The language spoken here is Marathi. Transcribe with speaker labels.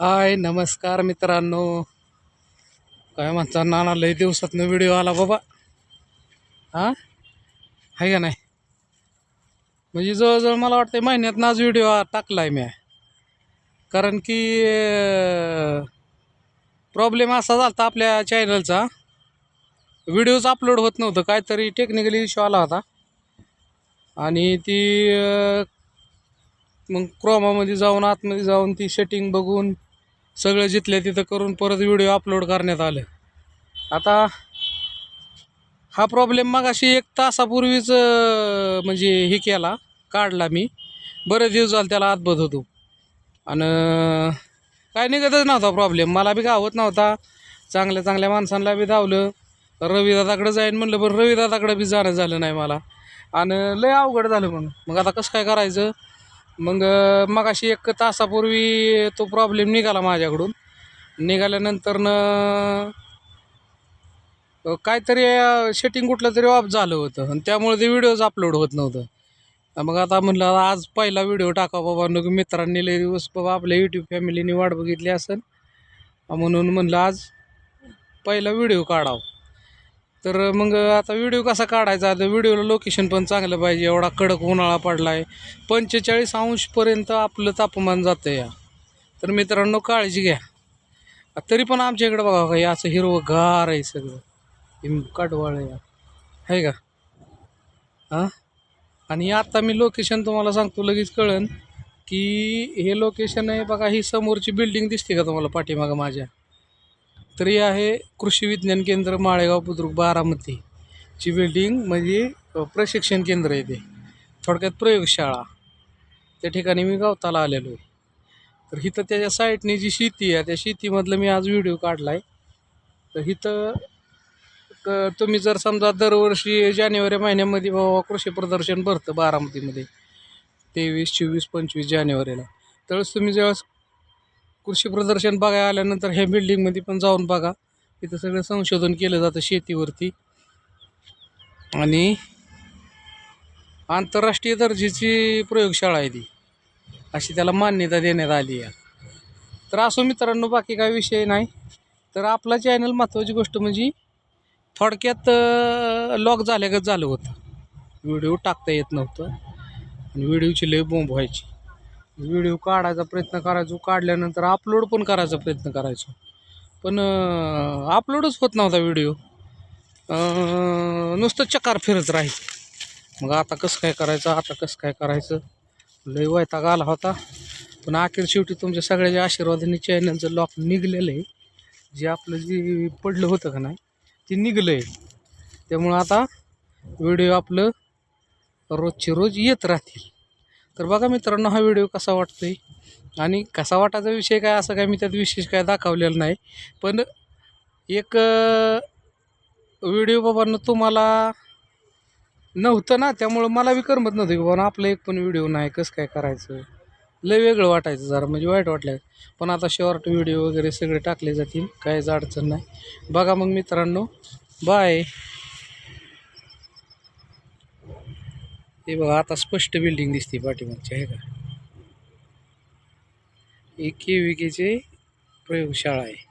Speaker 1: हाय नमस्कार मित्रांनो. काय म्हणता नाना लय दिवसातनं व्हिडिओ आला बाबा. हां? आहे का नाही? म्हणजे जवळजवळ मला वाटतं महिन्यात आज व्हिडिओ टाकला आहे मी कारण की प्रॉब्लेम असा झाला होता आपल्या चॅनलचा व्हिडिओज अपलोड होत नव्हतं काहीतरी टेक्निकली इश्यू आला होता. आणि ती मग क्रोमामध्ये जाऊन आतमध्ये जाऊन ती सेटिंग बघून सगळं जिथल्या तिथं करून परत व्हिडिओ अपलोड करण्यात आलं. आता हा प्रॉब्लेम मग अशी एक तासापूर्वीच म्हणजे हे केला काढला मी. बरेच दिवस झाले त्याला आतबत होतो. आणि काय निघतच नव्हता प्रॉब्लेम मला बी गावत नव्हता. चांगल्या चांगल्या माणसांना बी धावलं. रविदादाकडं जाईन म्हणलं पण रविदादाकडं बी जाणं झालं नाही मला. आणि लय अवघड झालं मग मग आता कसं काय करायचं? मग मग अशी एक तासापूर्वी तो प्रॉब्लेम निघाला माझ्याकडून. निघाल्यानंतरनं काहीतरी सेटिंग कुठलं तरी ऑफ झालं होतं. आणि त्यामुळे ते व्हिडिओज अपलोड होत नव्हतं. मग आता म्हणलं आज पहिला व्हिडिओ टाका बाबा. नको मित्रांनी लय दिवस बाबा आपल्या यूट्यूब फॅमिलीने वाट बघितली असेल म्हणून म्हणलं आज पहिला व्हिडिओ काढावं. तर मग आता व्हिडिओ कसा काढायचा? आता व्हिडिओला लोकेशन पण चांगलं पाहिजे. एवढा कडक उन्हाळा पडला आहे पंचेचाळीस अंशपर्यंत आपलं तापमान जातं या. तर मित्रांनो काळजी घ्या. तरी पण आमच्या इकडं बघा काही असं हिरवं गार आहे सगळं. हे काटवाळ आहे आहे का? हां आणि आता मी लोकेशन तुम्हाला सांगतो लगेच कळन की हे लोकेशन आहे बघा ही समोरची बिल्डिंग दिसते का तुम्हाला पाठीमागं माझ्या? तरी आहे कृषी विज्ञान केंद्र माळेगाव बुद्रुक बारामतीची बिल्डिंग म्हणजे प्रशिक्षण केंद्र येते थोडक्यात प्रयोगशाळा. त्या ठिकाणी मी गावताला आलेलो आहे. तर इथं त्याच्या साईडने जी शेती आहे त्या शेतीमधलं मी आज व्हिडिओ काढला आहे तर इथं तुम्ही जर समजा दरवर्षी जानेवारी महिन्यामध्ये बाबा कृषी प्रदर्शन भरतं बारामतीमध्ये तेवीस चोवीस पंचवीस जानेवारीला. तर तुम्ही ज्यावेळेस कृषी प्रदर्शन बघायला आल्यानंतर ह्या बिल्डिंगमध्ये पण जाऊन बघा. इथं सगळं संशोधन केलं जातं शेतीवरती. आणि आंतरराष्ट्रीय दर्जाची प्रयोगशाळा आहे ती. अशी त्याला मान्यता देण्यात आली आहे. तर असो मित्रांनो बाकी काय विषय नाही. तर आपला चॅनल महत्त्वाची गोष्ट म्हणजे थोडक्यात लॉक झाल्यागत झालं होतं. व्हिडिओ टाकता येत नव्हतं. आणि व्हिडिओची लय बोंब व्हायची. व्हिडिओ काढायचा प्रयत्न करायचो काढल्यानंतर अपलोड पण करायचा प्रयत्न करायचो. पण अपलोडच होत नव्हता व्हिडिओ. नुसतं चकार फिरत राहील. मग आता कसं काय करायचं आता कसं काय करायचं? लय वैताग आला होता. पण अखेर शेवटी तुमच्या सगळ्याच्या आशीर्वादाने चॅनलचं लॉक निघलेलं आहे. जे आपलं जे पडलं होतं का नाही ते निघलं आहे त्यामुळं आता व्हिडिओ आपलं रोजचे रोज येत राहतील. तर बघा मित्रांनो हा व्हिडिओ कसा वाटतो आहे आणि कसा वाटायचा विषय काय असं काय मी त्यात विशेष काय दाखवलेलं नाही. पण एक व्हिडिओ बाबांना तुम्हाला नव्हतं ना त्यामुळं मला बी करमत नव्हतं की बाबा आपलं एक पण व्हिडिओ नाही कसं काय करायचं? लय वेगळं वाटायचं जरा म्हणजे वाईट वाटलं. पण आता शॉर्ट व्हिडिओ वगैरे सगळे टाकले जातील काहीच अडचण नाही. बघा मग मित्रांनो बाय हे बघा आता स्पष्ट बिल्डिंग दिसते पाठीमागची आहे का? एके विकेचे प्रयोगशाळा आहे.